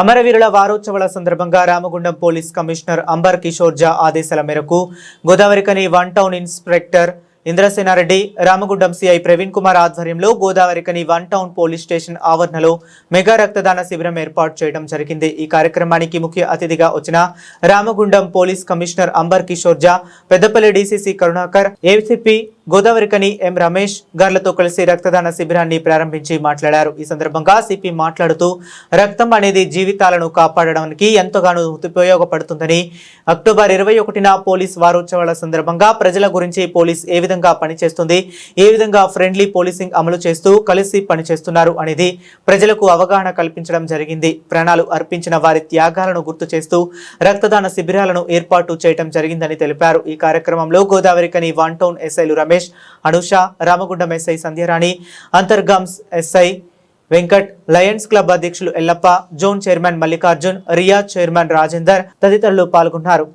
అమరవీరుల వారోత్సవాల సందర్భంగా రామగుండం పోలీస్ కమిషనర్ అంబర్ కిషోర్ జా ఆదేశాల మేరకు Godavarikhani one town inspector Indrasena Reddy Ramagundam CI Praveen Kumar ఆధ్వర్యంలో Godavarikhani one town police station ఆవరణలో మెగా రక్తదాన శిబిరం ఏర్పాటు చేయడం జరిగింది. ఈ కార్యక్రమానికి ముఖ్య అతిథిగా వచ్చిన Ramagundam police commissioner Amber Kishore Jha Peddapalli DCC Karunakar ACP Godavarikhani M Ramesh గార్లతో కలిసి రక్తదాన శిబిరాన్ని ప్రారంభించి మాట్లాడారు. ఈ సందర్భంగా సిపి మాట్లాడుతూ రక్తం అనేది జీవితాలను కాపాడడానికి ఎంతగానో ఉపయోగపడుతుందని అక్టోబర్ ఇరవై ఒకటిన పోలీస్ వారోత్సవాల సందర్భంగా ప్రజల గురించి పోలీస్ ఏ విధంగా పనిచేస్తుంది ఏ విధంగా ఫ్రెండ్లీ పోలీసింగ్ అమలు చేస్తూ కలిసి పనిచేస్తున్నారు అనేది ప్రజలకు అవగాహన కల్పించడం జరిగింది. ప్రాణాలు అర్పించిన వారి త్యాగాలను గుర్తు చేస్తూ రక్తదాన శిబిరాలను ఏర్పాటు చేయడం జరిగిందని తెలిపారు. ఈ కార్యక్రమంలో గోదావరికని వన్ టౌన్ ఎస్ఐలు రమేష్ అనుష రామగుండం ఎస్ఐ సంధ్యారాణి అంతర్గామ్స్ ఎస్ఐ వెంకట్ లయన్స్ క్లబ్ అధ్యక్షులు ఎల్లప్ప జోన్ చైర్మన్ మల్లికార్జున్ రియా చైర్మన్ రాజేందర్ తదితరులు పాల్గొన్నారు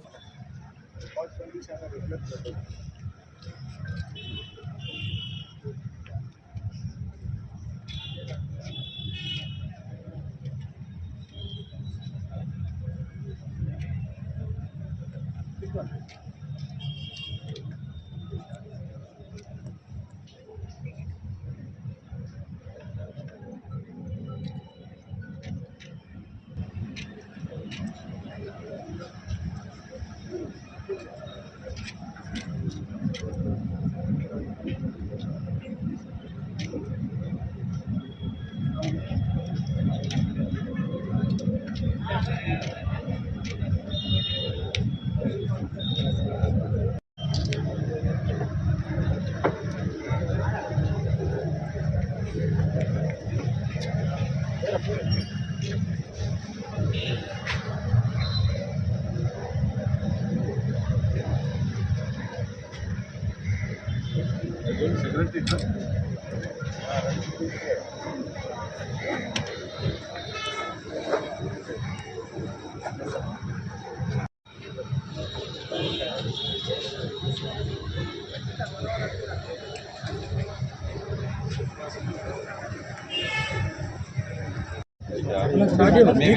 Gracias. స్టార్ట్ చేయమని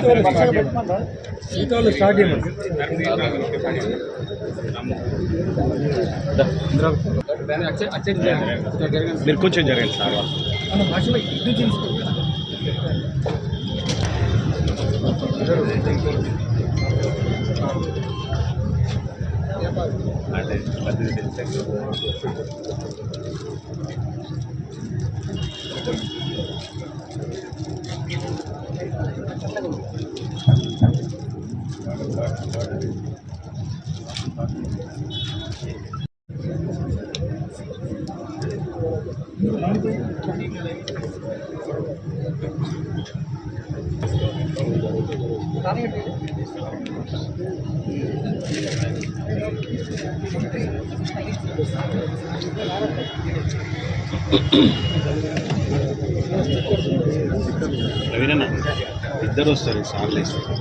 మిగతా వాళ్ళు స్టార్ట్ మీరు కొంచెం జరగండి సార్. మన భాషలో ఇది Lo vienen a ఇద్దరు వస్తారు సార్లు వేస్తారు.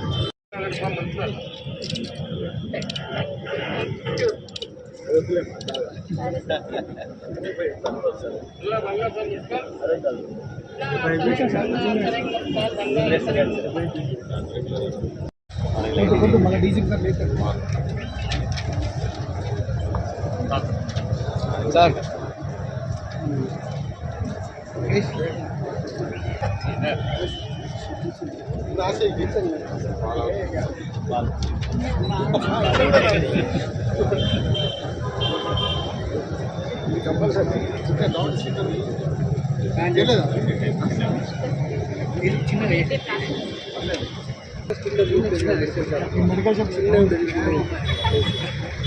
మన డీజిల్ సార్ లేదు సార్. మెడికల్ షాప్ చిన్న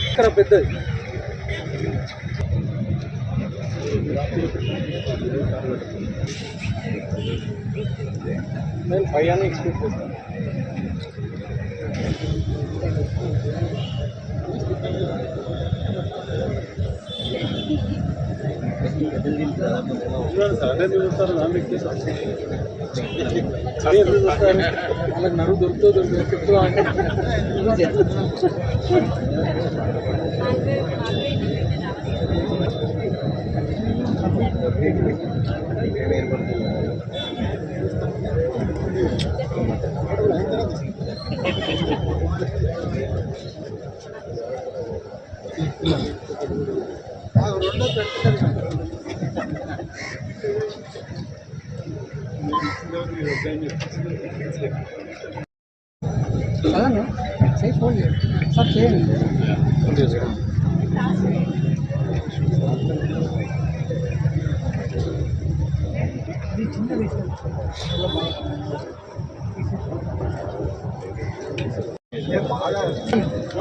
ఇక్కడ పెద్దది. నేను ఫైవ్ అని ఎక్స్పెక్ట్ చేస్తాను అదే చూస్తారు దాన్ని అదే చూస్తారు వాళ్ళకి నడువు దొరుకుతూ దొరుకుతూ చెప్తూ చదవండి సై ఫోన్ చేయండి సార్ చేయండి ఇది చిన్న విషయం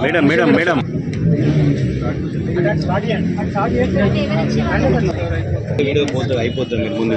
మేడం మేడం మేడం. వీడియో పోతుంది అయిపోతుంది మీరు ముందు.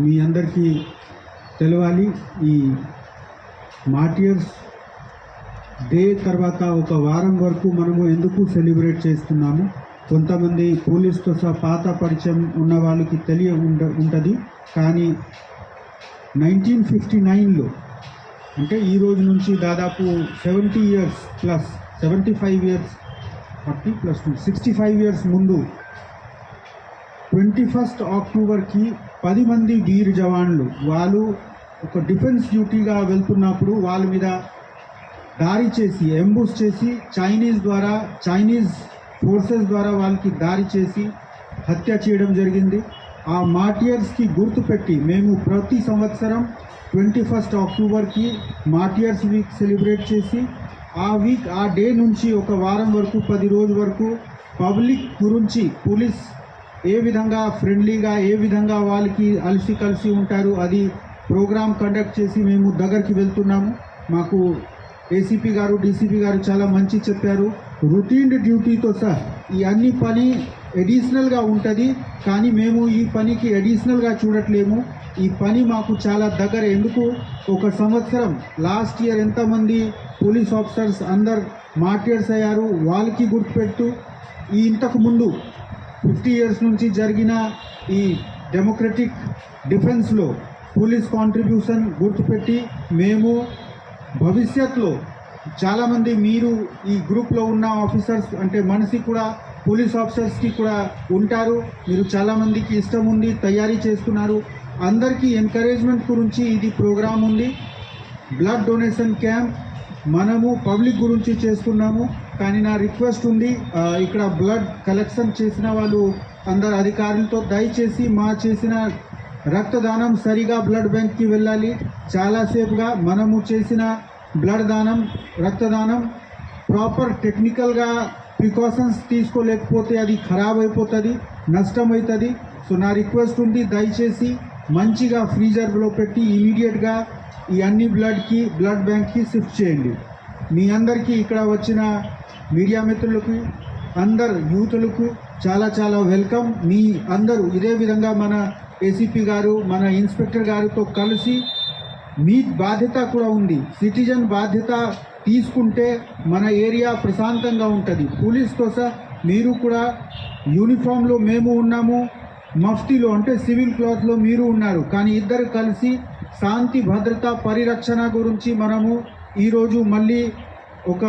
మీ అందరికీ తెలవాలి ఈ మార్టియర్స్ డే తర్వాత ఒక వారం వరకు మనము ఎందుకు సెలబ్రేట్ చేస్తున్నాము? కొంతమంది పోలీస్తో సహా పాత పరిచయం ఉన్న వాళ్ళకి తెలియ ఉండ ఉంటుంది. కానీ నైన్టీన్ ఫిఫ్టీ నైన్లో అంటే ఈ రోజు నుంచి దాదాపు seventy years plus seventy five years forty plus two sixty five years ముందు ట్వంటీ ఫస్ట్ అక్టోబర్కి పది మంది వీర్ జవాన్లు వాళ్ళు ఒక డిఫెన్స్ డ్యూటీగా వెళ్తున్నప్పుడు వాళ్ళ మీద దారి చేసి ఎంబూస్ చేసి చైనీస్ ద్వారా చైనీస్ ఫోర్సెస్ ద్వారా వాళ్ళకి దారి చేసి హత్య చేయడం జరిగింది. ఆ మాటియర్స్కి గుర్తుపెట్టి మేము ప్రతి సంవత్సరం ట్వంటీ ఫస్ట్ అక్టోబర్కి మాటియర్స్ వీక్ సెలబ్రేట్ చేసి ఆ వీక్ ఆ డే నుంచి ఒక వారం వరకు పది రోజు వరకు పబ్లిక్ గురించి పోలీస్ ఏ విధంగా ఫ్రెండ్లీగా ఏ విధంగా వాళ్ళకి అలసి కలిసి ఉంటారు అది ప్రోగ్రామ్ కండక్ట్ చేసి మేము దగ్గరికి వెళ్తున్నాము. మాకు ఏసీపీ గారు డీసీపీ గారు చాలా మంచి చెప్పారు. రొటీన్ డ్యూటీతో సహా ఈ అన్ని పని అడిషనల్గా ఉంటుంది. కానీ మేము ఈ పనికి అడిషనల్గా చూడట్లేము. ఈ పని మాకు చాలా దగ్గర. ఎందుకు? ఒక సంవత్సరం లాస్ట్ ఇయర్ ఎంతమంది పోలీస్ ఆఫీసర్స్ అందరు మార్టియర్స్ అయ్యారు? వాళ్ళకి గుర్తుపెట్టు. ఈ ఇంతకు ముందు ఫిఫ్టీ ఇయర్స్ నుంచి జరిగిన ఈ డెమోక్రటిక్ డిఫెన్స్లో పోలీస్ కాంట్రిబ్యూషన్ గుర్తుపెట్టి మేము భవిష్యత్తులో చాలామంది మీరు ఈ గ్రూప్లో ఉన్న ఆఫీసర్స్ అంటే మనిషి కూడా పోలీస్ ఆఫీసర్స్కి కూడా ఉంటారు. మీరు చాలామందికి ఇష్టం ఉంది తయారీ చేస్తున్నారు. అందరికీ ఎంకరేజ్మెంట్ గురించి ఇది ప్రోగ్రామ్ ఉంది. బ్లడ్ డొనేషన్ క్యాంప్ మనము పబ్లిక్ గురించి చేస్తున్నాము. కానీ నా రిక్వెస్ట్ ఉంది ఇక్కడ బ్లడ్ కలెక్షన్ చేసిన వాళ్ళు అందరు అధికారులతో దయచేసి మా చేసిన రక్తదానం సరిగా బ్లడ్ బ్యాంక్కి వెళ్ళాలి. చాలాసేపుగా మనము చేసిన బ్లడ్ దానం రక్తదానం ప్రాపర్ టెక్నికల్గా ప్రికాషన్స్ తీసుకోలేకపోతే అది ఖరాబ్ అయిపోతుంది నష్టం అవుతుంది సో నా రిక్వెస్ట్ ఉంది దయచేసి మంచిగా ఫ్రీజర్లో పెట్టి ఇమీడియట్గా ఈ అన్ని బ్లడ్కి బ్లడ్ బ్యాంక్కి షిఫ్ట్ చేయండి. మీ అందరికీ ఇక్కడ వచ్చిన మీడియా మిత్రులకు అందరు యూతులకు చాలా చాలా వెల్కమ్. మీ అందరూ ఇదే విధంగా మన ఏసీపీ గారు మన ఇన్స్పెక్టర్ గారితో కలిసి మీ బాధ్యత కూడా ఉంది. సిటిజన్ బాధ్యత తీసుకుంటే మన ఏరియా ప్రశాంతంగా ఉంటుంది. పోలీస్తో సహా మీరు కూడా యూనిఫామ్లో మేము ఉన్నాము. మఫ్తీలో అంటే సివిల్ క్లాత్లో మీరు ఉన్నారు. కానీ ఇద్దరు కలిసి శాంతి భద్రత పరిరక్షణ గురించి మనము ఈరోజు మళ్ళీ ఒక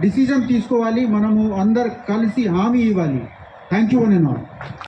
డిసిజన్ తీసుకోవాలి. మనము అందరు కలిసి హామీ ఇవ్వాలి. థ్యాంక్ యూ అని